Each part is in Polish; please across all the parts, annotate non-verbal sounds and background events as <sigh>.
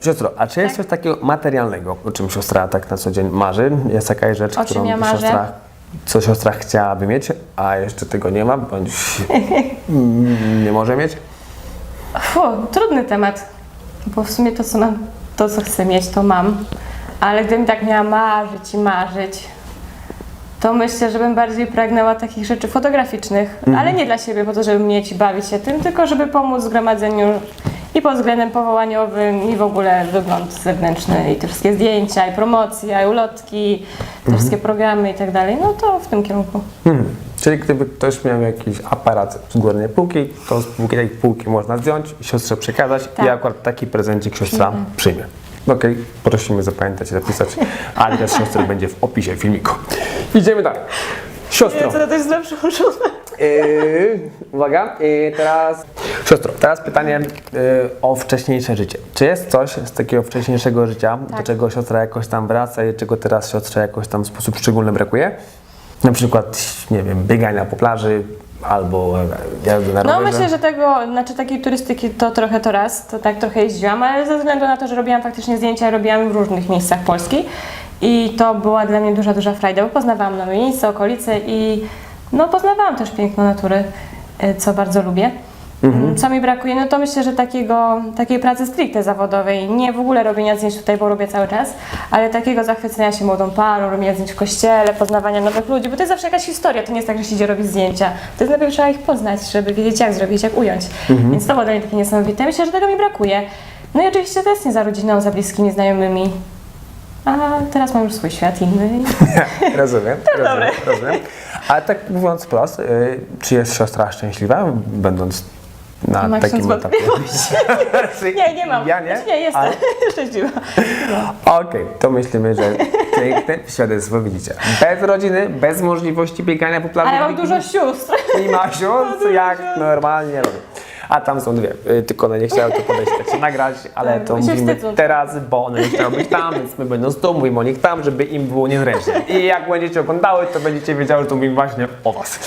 siostro, a czy jest coś takiego materialnego, o czym siostra tak na co dzień marzy? Jest jakaś rzecz, O którą ja marzę? siostra, co siostra chciałaby mieć, a jeszcze tego nie ma, bądź <laughs> nie może mieć? Fu, trudny temat, bo w sumie to co mam, to co chcę mieć, to mam. Ale gdybym tak miała marzyć i marzyć, to myślę, że bym bardziej pragnęła takich rzeczy fotograficznych, ale nie dla siebie, po to, żeby mieć i bawić się tym, tylko żeby pomóc zgromadzeniu i pod względem powołaniowym, i w ogóle wygląd zewnętrzny, i te wszystkie zdjęcia, i promocje, i ulotki, te wszystkie programy i tak dalej. No to w tym kierunku. Hmm. Czyli gdyby ktoś miał jakiś aparat z górnej półki, to z półki, tej półki można zdjąć siostrze przekazać Tak. i akurat taki prezencik siostra przyjmie. Okej, prosimy zapamiętać i zapisać. Adres siostry będzie w opisie filmiku. Idziemy dalej. Siostro, to jest źle przełożone. Yy, uwaga, yy, teraz. Siostro, teraz pytanie yy, o wcześniejsze życie. Czy jest coś z takiego wcześniejszego życia, do Tak. czego siostra jakoś tam wraca i czego teraz siostrze jakoś tam w sposób szczególny brakuje? Na przykład, nie wiem, biegania po plaży albo e, jazdy na No rowerze. myślę, że tego, znaczy takiej turystyki to trochę to raz, to tak trochę jeździłam, ale ze względu na to, że robiłam faktycznie zdjęcia, robiłam w różnych miejscach Polski i to była dla mnie duża, duża frajda, bo poznawałam nowe miejsca, okolice i no poznawałam też piękno natury, y, co bardzo lubię. Mm, Co mi brakuje, no to myślę, że takiego, takiej pracy stricte zawodowej, nie w ogóle robienia zdjęć tutaj, bo robię cały czas, ale takiego zachwycenia się młodą parą, robienia zdjęć w kościele, poznawania nowych ludzi, bo to jest zawsze jakaś historia, to nie jest tak, że się idzie robić zdjęcia, to jest najpierw trzeba ich poznać, żeby wiedzieć jak zrobić, jak ująć, więc to było dla mnie takie niesamowite, myślę, że tego mi brakuje. No i oczywiście tęsknię za rodziną, za bliskimi znajomymi, a teraz mam już swój świat inny. <laughs> rozumiem, rozumiem, rozumiem. Ale tak mówiąc wprost, yy, czy jest siostra szczęśliwa, będąc na Ma takim ksiądz etapie? <laughs> Nie, nie mam. Ja nie? Znaczy, nie jestem Ale- <laughs> szczęśliwa. Okej, to myślimy, że piękne świadectwo widzicie. Bez rodziny, bez możliwości biegania po plaży. Ale mam dużo sióstr. I ma sióstr, jak normalnie robię. A tam są dwie, y, tylko one nie chciały tu podejść, tak się nagrać, ale Tak, to mówimy teraz, bo one nie chciały być tam, więc my będąc tu, mówimy o nich tam, żeby im było niezręcznie. I jak będziecie oglądały, to będziecie wiedziały, że to mówimy właśnie o was.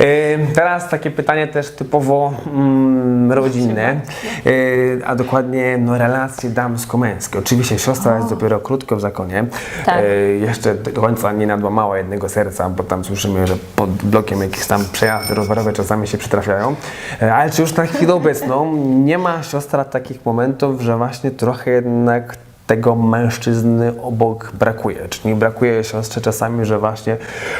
Y, teraz takie pytanie też typowo mm, rodzinne, y, a dokładnie no, relacje damsko-męskie. Oczywiście siostra jest dopiero krótko w zakonie. Tak. Jeszcze do końca nie nadłamała jednego serca, bo tam słyszymy, że pod blokiem jakieś tam przejazdy rowerowe czasami się przytrafiają. Ale czy już na chwilę obecną nie ma siostra takich momentów, że właśnie trochę jednak tego mężczyzny obok brakuje? Czy nie brakuje siostrze czasami, że właśnie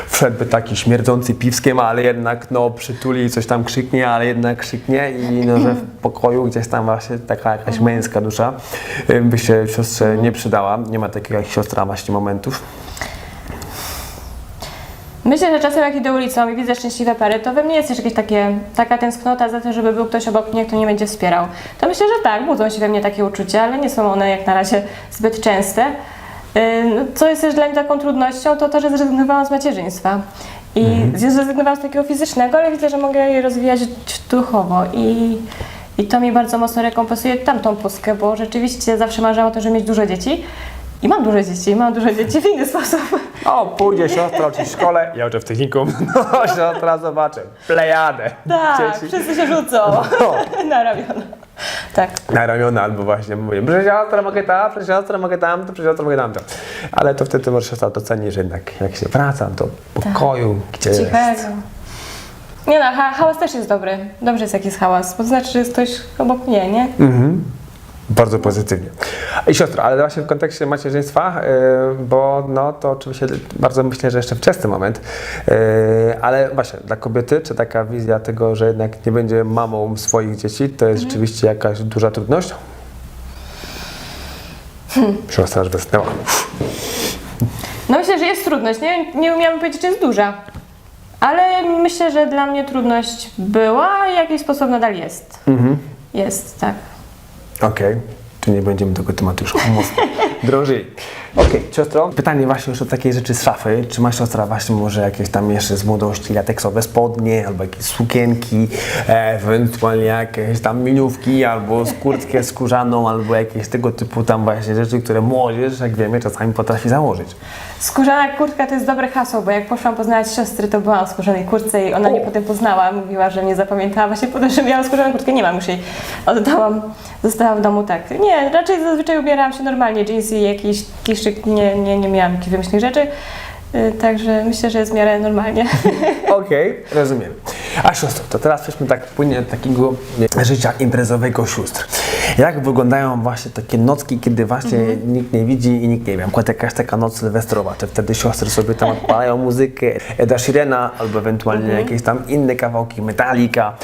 wszedłby taki śmierdzący piwskiem, ale jednak no przytuli i coś tam krzyknie, ale jednak krzyknie i no, że w pokoju gdzieś tam właśnie taka jakaś męska dusza by się siostrze nie przydała. Nie ma takiego jak siostra właśnie momentów. Myślę, że czasem jak idę ulicą i widzę szczęśliwe pary, to we mnie jest też jakieś takie, taka tęsknota za tym, żeby był ktoś obok mnie, kto mnie będzie wspierał. To myślę, że tak, budzą się we mnie takie uczucia, ale nie są one jak na razie zbyt częste. No, Co jest też dla mnie taką trudnością, to to, że zrezygnowałam z macierzyństwa. I zrezygnowałam z takiego fizycznego, ale widzę, że mogę je rozwijać duchowo i, i to mi bardzo mocno rekompensuje tamtą pustkę, bo rzeczywiście zawsze marzyłam o tym, żeby mieć dużo dzieci. I mam dużo dzieci, i mam dużo dzieci w inny sposób. O, pójdzie siostra w szkole, ja uczę w technikum. <laughs> No, siostra zobaczę. Plejadę. Tak, Dzieci. wszyscy się rzucą <laughs> na ramiona. Tak. Na ramiona albo właśnie mówię, że siostra mogę tam, że siostra mogę tam, to że siostra mogę tamto. Ale to wtedy może siostra doceni, że jednak jak się wraca do pokoju, gdzie jest. Cichego. Nie no, ha hałas też jest dobry. Dobrze jest jak jest hałas, bo to znaczy, że jest ktoś obok mnie, nie? Mhm. Bardzo pozytywnie. I siostro, ale właśnie w kontekście macierzyństwa, yy, bo no to oczywiście bardzo myślę, że jeszcze wczesny moment, yy, ale właśnie dla kobiety, czy taka wizja tego, że jednak nie będzie mamą swoich dzieci, to jest rzeczywiście jakaś duża trudność? Siostra aż westnęła. No myślę, że jest trudność. Nie, nie umiałam powiedzieć, czy jest duża. Ale myślę, że dla mnie trudność była i w jakiś sposób nadal jest. Mhm. Jest, tak. Okej, czy nie będziemy tego tematu już <laughs> mocno drążyli. Okej, siostro, pytanie właśnie już o takiej rzeczy z szafy. Czy ma siostra właśnie może jakieś tam jeszcze z młodości lateksowe spodnie, albo jakieś sukienki, e, ewentualnie jakieś tam miniówki, albo kurtkę skórzaną, albo jakieś tego typu tam właśnie rzeczy, które młodzież, jak wiemy, czasami potrafi założyć. Skórzana kurtka to jest dobre hasło, bo jak poszłam poznawać siostry, to byłam w skórzanej kurtce i ona mnie potem poznała. Mówiła, że mnie zapamiętała właśnie po to, że miałam skórzaną kurtkę. Nie mam już jej. Oddałam, została w domu tak. Nie, raczej zazwyczaj ubierałam się normalnie, jeansy, jakiś kiszyk, nie, nie, nie miałam jakichś wymyślnych rzeczy. Y, Także myślę, że jest w miarę normalnie. <laughs> Okej, rozumiem. A siostro, to teraz przejdźmy tak płynnie do takiego e, życia imprezowego sióstr. Jak wyglądają właśnie takie nocki, kiedy właśnie nikt nie widzi i nikt nie wie, na przykład jakaś taka noc sylwestrowa, czy wtedy siostry sobie tam <laughs> odpalają muzykę, Eda Shirena, albo ewentualnie jakieś tam inne kawałki Metallica,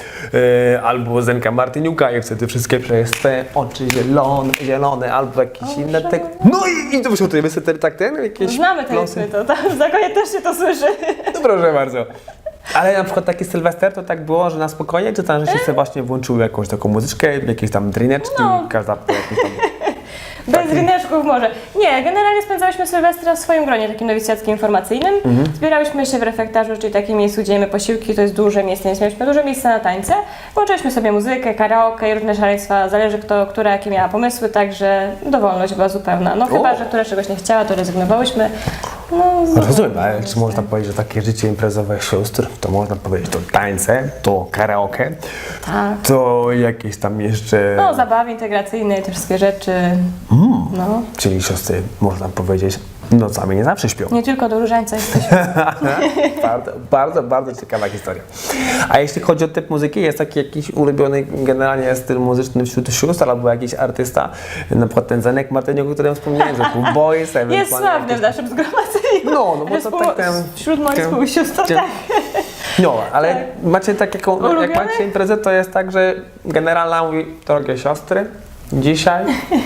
e, albo Zenka Martyniuka i wtedy wszystkie przez te oczy zielone, zielone, albo jakieś inne te... No i, i to wyszło tutaj, wtedy tak ten, jakieś Znamy te pląsy. to zakonie też się to słyszy. No proszę bardzo. Ale na przykład taki Sylwester to tak było, że na spokojnie, czy tam, że się sobie właśnie włączyły jakąś taką muzyczkę, jakieś tam drineczki, No. każda po jakimś tam... <laughs> Bez ryneczków może. Nie, generalnie spędzałyśmy Sylwestra w swoim gronie takim nowicjackim informacyjnym. Zbierałyśmy się w refektarzu, czyli takim miejscu, gdzie jemy posiłki, to jest duże miejsce, więc mieliśmy duże miejsce na tańce. Włączyliśmy sobie muzykę, karaoke i różne szaleństwa, zależy kto, która jakie miała pomysły, także dowolność była zupełna. No chyba, O. że która czegoś nie chciała, to rezygnowałyśmy. No, Rozumiem, ale czy można powiedzieć, że takie życie imprezowe sióstr, to można powiedzieć, to tańce, to karaoke, tak. to jakieś tam jeszcze... No, zabawy integracyjne, te wszystkie rzeczy. No, Czyli siostry, można powiedzieć, nocami nie zawsze śpią. nie tylko do różańca jesteśmy. <laughs> bardzo, bardzo, bardzo ciekawa historia. A jeśli chodzi o typ muzyki, jest taki jakiś ulubiony generalnie styl muzyczny wśród sióstr albo jakiś artysta, na przykład ten Zenek Martyniuk, o którym wspomniałem, że był boys, Jest ewentualnie sławny w naszym zgromadzeniu. No, no bo to tak ten- Wśród moich współsióstr, tak. No, ale macie tak, jaką, jak Ulubiony? macie imprezę, to jest tak, że generalna mówi, drogie siostry, dzisiaj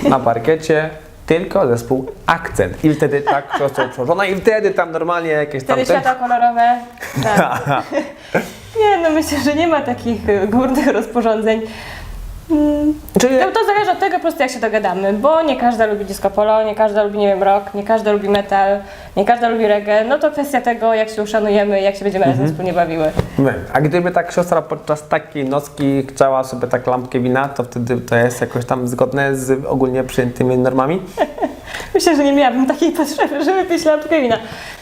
na parkiecie tylko zespół Akcent. I wtedy tak siostra przełożona i wtedy tam normalnie jakieś tam... Wtedy światła kolorowe. Tak. <laughs> Nie, no myślę, że nie ma takich y, górnych rozporządzeń. Mm, Czyli To, to zależy od tego po prostu jak się dogadamy, bo nie każda lubi disco polo, nie każda lubi, nie wiem, rock, nie każda lubi metal, nie każda lubi reggae. No to kwestia tego, jak się uszanujemy, jak się będziemy razem wspólnie bawiły. My. A gdyby tak siostra podczas takiej nocki chciała sobie tak lampkę wina, to wtedy to jest jakoś tam zgodne z ogólnie przyjętymi normami? <laughs> Myślę, że nie miałabym takiej <laughs> potrzeby, żeby pić lampkę wina.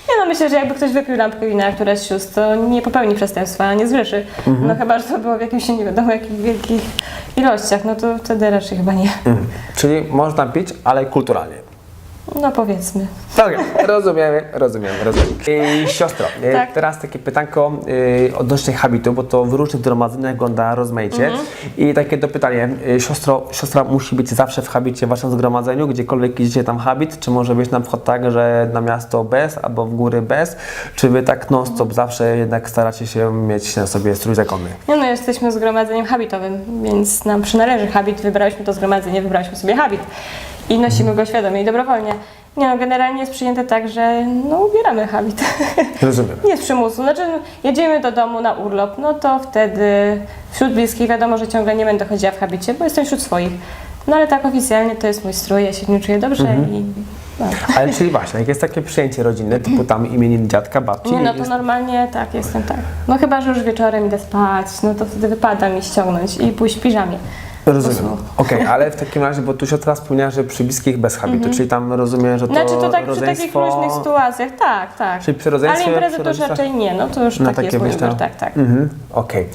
Nie no, myślę, że jakby ktoś wypił lampkę wina, która z sióstr, to nie popełni przestępstwa, nie zgrzszy. No chyba, że to było w jakimś nie wiadomo jakich wielkich ilościach, no to wtedy raczej chyba nie. Mhm. Czyli można pić, ale kulturalnie. No powiedzmy. Okej, rozumiemy, rozumiemy, rozumiemy. I siostro, e, Tak. teraz takie pytanko e, odnośnie habitu, bo to w różnych zgromadzeniach wygląda rozmaicie. Mhm. I takie to pytanie, e, siostro, siostra musi być zawsze w habicie w waszym zgromadzeniu, gdziekolwiek idziecie tam habit, czy może być na przykład tak, że na miasto bez, albo w góry bez, czy wy tak non stop zawsze jednak staracie się mieć na sobie strój zakonny? Nie no, jesteśmy zgromadzeniem habitowym, więc nam przynależy habit. Wybrałyśmy to zgromadzenie, wybrałyśmy sobie habit i nosimy go świadomie i dobrowolnie. Nie no, generalnie jest przyjęte tak, że no ubieramy habit. <laughs> Rozumiem. Nie z przymusu. Znaczy, jedziemy do domu na urlop, no to wtedy wśród bliskich wiadomo, że ciągle nie będę chodziła w habicie, bo jestem wśród swoich. No ale tak oficjalnie to jest mój strój, ja się w nim czuję dobrze i... No. Ale czyli właśnie, jak jest takie przyjęcie rodzinne, typu tam imienin dziadka, babci, Nie, no to jest, normalnie tak, jestem tak. No chyba, że już wieczorem idę spać, no to wtedy wypada mi ściągnąć i pójść w piżamie. Rozumiem. Okej, ale w takim razie, bo tu się teraz wspomniała, że przy bliskich bez habitu, czyli tam rozumiem, że to Mhm. Znaczy to tak przy takich rodzeństwo... różnych sytuacjach, tak, tak. Czyli przy rodzeństwie, Ale imprezy przy to już rodzicach? raczej nie, no to już Na taki takie jest wyjścia? wybór, tak, tak. Mhm, okej.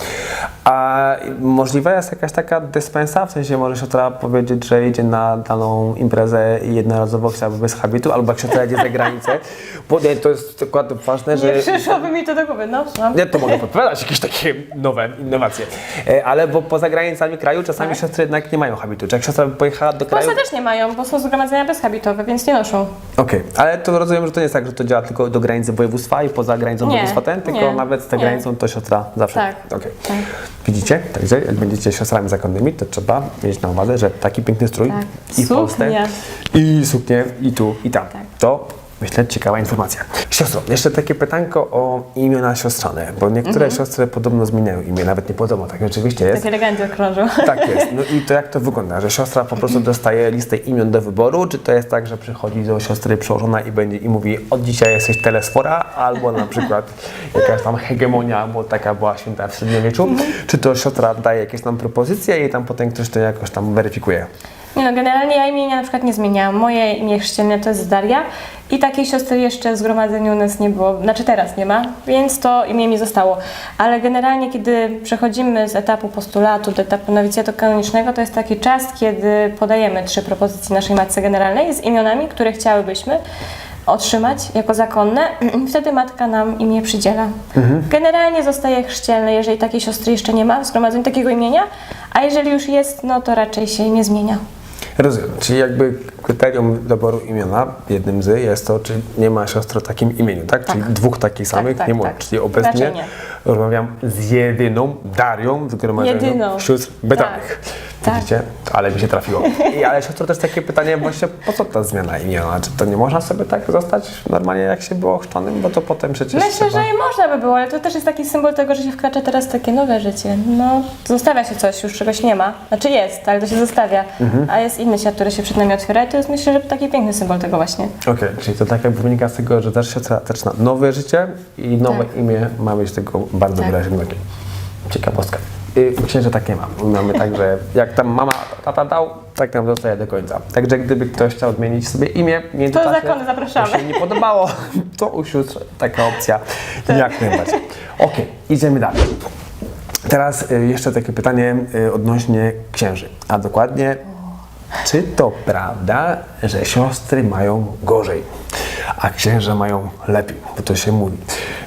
A możliwa jest jakaś taka dyspensa? W sensie może siostra powiedzieć, że idzie na daną imprezę i jednorazowo chciałaby bez habitu, albo jak siostra jedzie za granicę, bo nie, to jest dokładnie ważne, że... Nie przyszłoby mi to do głowy, no, słucham. Nie, to mogę podpowiadać jakieś takie nowe innowacje. E, Ale bo poza granicami kraju czasami. Siostry jednak nie mają habitu. Czy jak siostra by pojechała do W kraju... Polsce też nie mają, bo są zgromadzenia bezhabitowe, więc nie noszą. Okej, ale to rozumiem, że to nie jest tak, że to działa tylko do granicy województwa i poza granicą Nie, województwa ten, tylko nie, nawet za nie. granicą to siostra zawsze. Tak, Okej. tak. Widzicie? Także jak będziecie siostrami zakonnymi, to trzeba mieć na uwadze, że taki piękny strój Tak. i w Polsce, Suknia. i suknie, i tu, i tam. Tak. To Myślę, ciekawa informacja. Siostro, jeszcze takie pytanko o imiona siostrzane, bo niektóre Mhm. siostry podobno zmieniają imię, nawet nie podobno, tak rzeczywiście jest. Takie legendy okrążą. <laughs> Tak jest. No i to jak to wygląda? Że siostra po prostu dostaje listę imion do wyboru, czy to jest tak, że przychodzi do siostry przełożona i będzie i mówi od dzisiaj jesteś telesfora, albo na przykład <laughs> jakaś tam hegemonia, bo taka była święta w średniowieczu, czy to siostra daje jakieś tam propozycje i tam potem ktoś to jakoś tam weryfikuje? Nie no, generalnie ja imienia na przykład nie zmieniałam. Moje imię chrzcielne to jest Daria i takiej siostry jeszcze w zgromadzeniu u nas nie było, znaczy teraz nie ma, więc to imię mi zostało. Ale generalnie kiedy przechodzimy z etapu postulatu do etapu nowicjatu kanonicznego, to jest taki czas, kiedy podajemy trzy propozycje naszej Matce Generalnej z imionami, które chciałybyśmy otrzymać jako zakonne i <clears throat> wtedy matka nam imię przydziela. Generalnie zostaje chrzcielne, jeżeli takiej siostry jeszcze nie ma w zgromadzeniu takiego imienia, a jeżeli już jest, no to raczej się nie zmienia. Rozumiem. Czyli jakby kryterium doboru imiona jednym z jest to, czy nie ma siostry o takim imieniu, tak? Czyli dwóch takich samych tak, nie ma. tak. Czyli obecnie nie. rozmawiam z jedyną Darią w zgromadzeniu Jedyną. sióstr betanych. Tak. Widzicie? Ale mi się trafiło. I, ale siostro też takie pytanie właśnie, po co ta zmiana imiona? Czy to nie można sobie tak zostać normalnie jak się było chrzczonym? Bo to potem przecież Myślę, trzeba... że i można by było, ale to też jest taki symbol tego, że się wkracza teraz w takie nowe życie. No, zostawia się coś, już czegoś nie ma. Znaczy jest, ale to się zostawia. Mhm. A jest inny świat, który się przed nami otwiera i to jest myślę, że taki piękny symbol tego właśnie. Okej, czyli to tak jakby wynika z tego, że też siostra zaczyna nowe życie i nowe Tak. imię ma być tego bardzo Tak. wyraźnie. Ciekawostka. Y, Księże tak nie ma. Mamy tak, że jak tam mama, tata dał, tak nam zostaje do końca. Także gdyby ktoś chciał odmienić sobie imię, w międzyczasie, zakony zapraszamy. to się nie podobało, to u sióstr taka opcja jak najbardziej. Okej, idziemy dalej. Teraz y, jeszcze takie pytanie y, odnośnie księży, a dokładnie czy to prawda, że siostry mają gorzej, a księża mają lepiej? Bo to się mówi,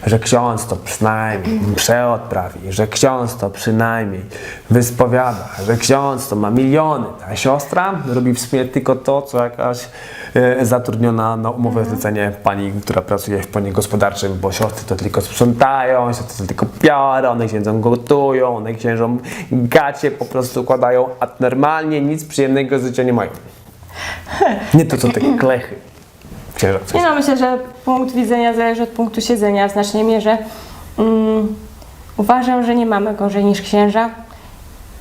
że ksiądz to przynajmniej przeodprawi, że ksiądz to przynajmniej wyspowiada, że ksiądz to ma miliony, a siostra robi w sumie tylko to, co jakaś e, zatrudniona na umowę zlecenie pani, która pracuje w płonie gospodarczym, bo siostry to tylko sprzątają, siostry to tylko biorą, one księdzom gotują, one księżom gacie po prostu układają, a normalnie nic przyjemnego z życia nie mają. <laughs> Nie to, co te klechy. Nie no, myślę, że punkt widzenia zależy od punktu siedzenia w znacznej mierze. Mm, uważam, że nie mamy gorzej niż księża.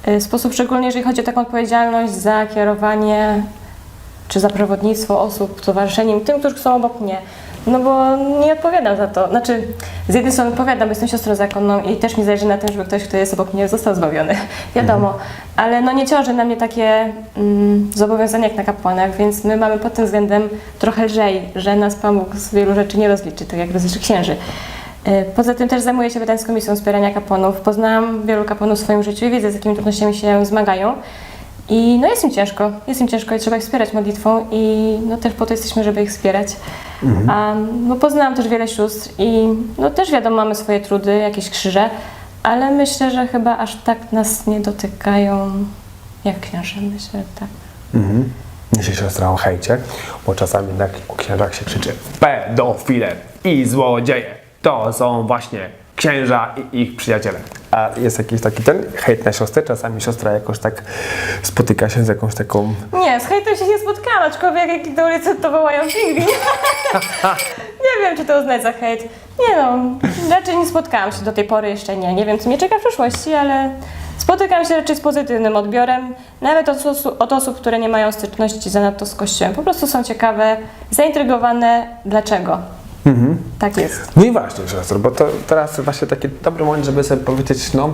Y, sposób szczególny, jeżeli chodzi o taką odpowiedzialność za kierowanie czy za przewodnictwo osób, towarzyszeniem tym, którzy są obok mnie. No bo nie odpowiadam za to. Znaczy, z jednej strony odpowiadam, jestem siostrą zakonną i też mi zależy na tym, żeby ktoś, kto jest obok mnie, został zbawiony. <laughs> Wiadomo. Ale no nie ciąży na mnie takie mm, zobowiązania jak na kapłanach, więc my mamy pod tym względem trochę lżej, że nas Pan Bóg z wielu rzeczy nie rozliczy, tak jak rozliczy księży. Y, Poza tym też zajmuję się Wetańską Misją Wspierania Kapłanów. Poznałam wielu kapłanów w swoim życiu i wiedzę, z jakimi trudnościami się zmagają. I no jest im ciężko, jest im ciężko i trzeba ich wspierać modlitwą i no też po to jesteśmy, żeby ich wspierać. A, no poznałam też wiele sióstr i no też wiadomo, mamy swoje trudy, jakieś krzyże, ale myślę, że chyba aż tak nas nie dotykają jak księże, myślę, że tak. Mhm. Myślę siostra o hejcie, bo czasami jednak o księżach się krzyczy pedofile i złodzieje. To są właśnie księża i ich przyjaciele. A jest jakiś taki ten hejt na siostrę? Czasami siostra jakoś tak spotyka się z jakąś taką... Nie, z hejtem się nie spotkałam, aczkolwiek jak idę ulicę, to wołają pingwin. <laughs> nie wiem, czy to uznać za hejt. Nie no, raczej nie spotkałam się do tej pory jeszcze nie. Nie wiem, co mnie czeka w przyszłości, ale spotykam się raczej z pozytywnym odbiorem, nawet od, osu- od osób, które nie mają styczności zanadto z Kościołem. Po prostu są ciekawe, zaintrygowane, dlaczego. Tak jest. No i właśnie, siostro, bo to teraz właśnie taki dobry moment, żeby sobie powiedzieć, no,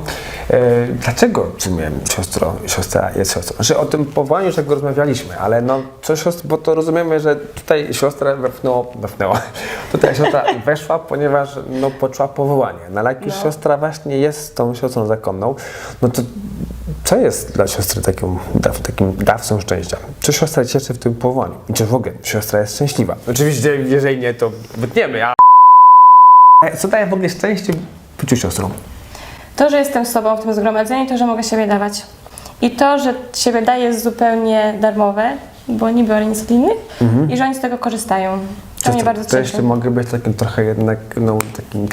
e, dlaczego w sumie siostro, siostra jest siostrą? Znaczy o tym powołaniu już tak rozmawialiśmy, ale no, co siostro, bo to rozumiemy, że tutaj siostra wepchnęło, wepchnęła, <laughs> tutaj siostra weszła, ponieważ no, poczuła powołanie. No ale jak już No. siostra właśnie jest tą siostrą zakonną, no to co jest dla siostry takim, takim dawcą szczęścia? Czy siostra cieszy w tym powołaniu? I czy w ogóle siostra jest szczęśliwa? Oczywiście, jeżeli nie, to wytniemy, a co daje w ogóle szczęście byciu siostrą? To, że jestem z Tobą w tym zgromadzeniu, to, że mogę siebie dawać. I to, że siebie daję jest zupełnie darmowe, bo nie biorę nic od innych i że oni z tego korzystają. To mnie bardzo cieszy. mogę być takim trochę jednak no, takim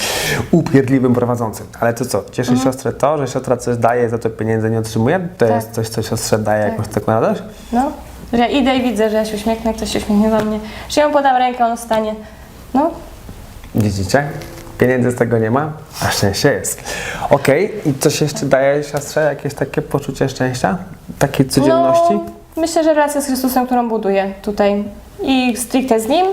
upierdliwym prowadzącym. Ale to co, cieszy siostrę to, że siostra coś daje, za to pieniędzy nie otrzymuje? To Mhm. Tak. jest coś, co siostrze daje Tak. jakąś taką radość? No, Że ja idę i widzę, że ja się uśmiechnę, ktoś się uśmiechnie do mnie. Że ja mu podam rękę, on stanie. No, Widzicie? Pieniędzy z tego nie ma, a szczęście jest. Okej, i coś jeszcze daje siostrze? Jakieś takie poczucie szczęścia? Takiej codzienności? No, myślę, że relacja z Chrystusem, którą buduję tutaj i stricte z Nim,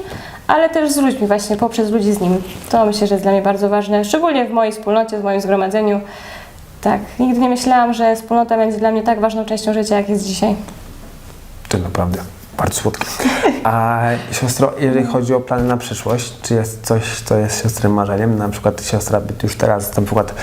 ale też z ludźmi właśnie, poprzez ludzi z Nim. To myślę, że jest dla mnie bardzo ważne, szczególnie w mojej wspólnocie, w moim zgromadzeniu. Tak, nigdy nie myślałam, że wspólnota będzie dla mnie tak ważną częścią życia, jak jest dzisiaj. To naprawdę bardzo słodkie. A siostro, jeżeli chodzi o plany na przyszłość, czy jest coś, co jest siostry marzeniem? Na przykład siostra by już teraz na przykład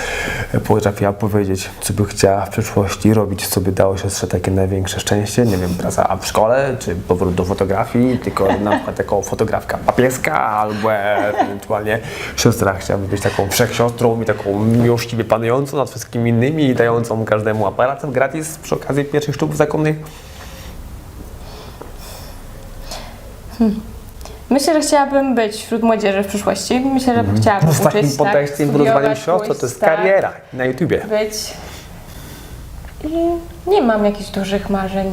potrafiła powiedzieć, co by chciała w przyszłości robić, co by dało siostrze takie największe szczęście. Nie wiem, praca w szkole, czy powrót do fotografii, tylko na przykład jako fotografka papieska, albo ewentualnie siostra chciałaby być taką wszechsiostrą i taką miłościwie panującą nad wszystkimi innymi i dającą każdemu aparat gratis przy okazji pierwszych ślubów zakonnych. Myślę, że chciałabym być wśród młodzieży w przyszłości. Myślę, że chciałabym Z takim uczyć, podejściem tak, budowaniu studiować, siostr, to jest tak, kariera na YouTubie. być. I nie mam jakichś dużych marzeń.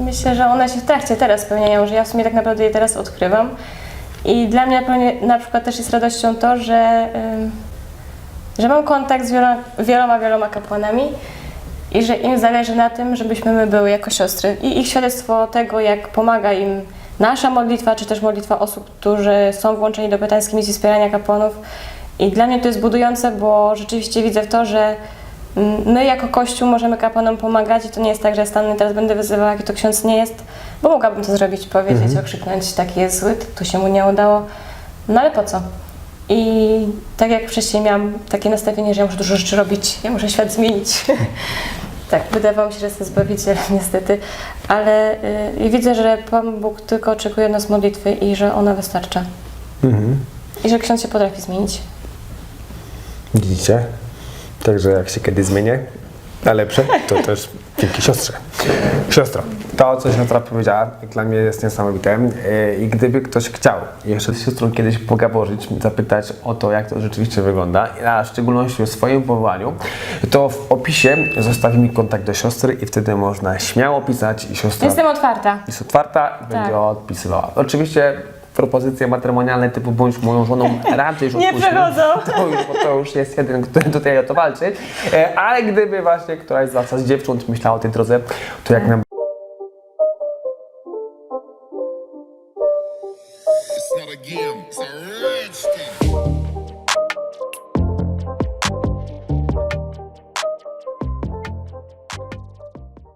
Myślę, że one się w trakcie teraz spełniają, że ja w sumie tak naprawdę je teraz odkrywam. I dla mnie na przykład też jest radością to, że, że mam kontakt z wieloma, wieloma, wieloma kapłanami i że im zależy na tym, żebyśmy my były jako siostry. I ich świadectwo tego, jak pomaga im nasza modlitwa, czy też modlitwa osób, którzy są włączeni do betańskiej misji wspierania kapłanów. I dla mnie to jest budujące, bo rzeczywiście widzę w to, że my jako Kościół możemy kapłanom pomagać i to nie jest tak, że ja stanę i teraz będę wyzywała, jaki to ksiądz nie jest, bo mogłabym to zrobić, powiedzieć, okrzyknąć, taki jest zły, tu się mu nie udało. No ale po co? I tak jak wcześniej miałam takie nastawienie, że ja muszę dużo rzeczy robić, ja muszę świat zmienić. <laughs> tak, wydawało mi się, że jestem zbawicielem <laughs> niestety, ale y, widzę, że Pan Bóg tylko oczekuje nas modlitwy i że ona wystarcza. I że ksiądz się potrafi zmienić. Widzicie? Także jak się kiedyś zmienię na lepsze, to też dzięki siostrze. Siostro, to co siostra powiedziała, dla mnie jest niesamowite. I gdyby ktoś chciał jeszcze z siostrą kiedyś pogaworzyć, zapytać o to, jak to rzeczywiście wygląda, a w szczególności o swoim powołaniu, to w opisie zostawi mi kontakt do siostry i wtedy można śmiało pisać i siostra Jestem otwarta. jest otwarta i będzie odpisywała. Oczywiście propozycje matrymonialne typu bądź moją żoną <laughs> raczej już Nie przechodzą. <laughs> To już, to już jest jeden, który tutaj o to walczy. E, Ale gdyby właśnie któraś z Was z dziewcząt myślała o tej drodze, to jak nam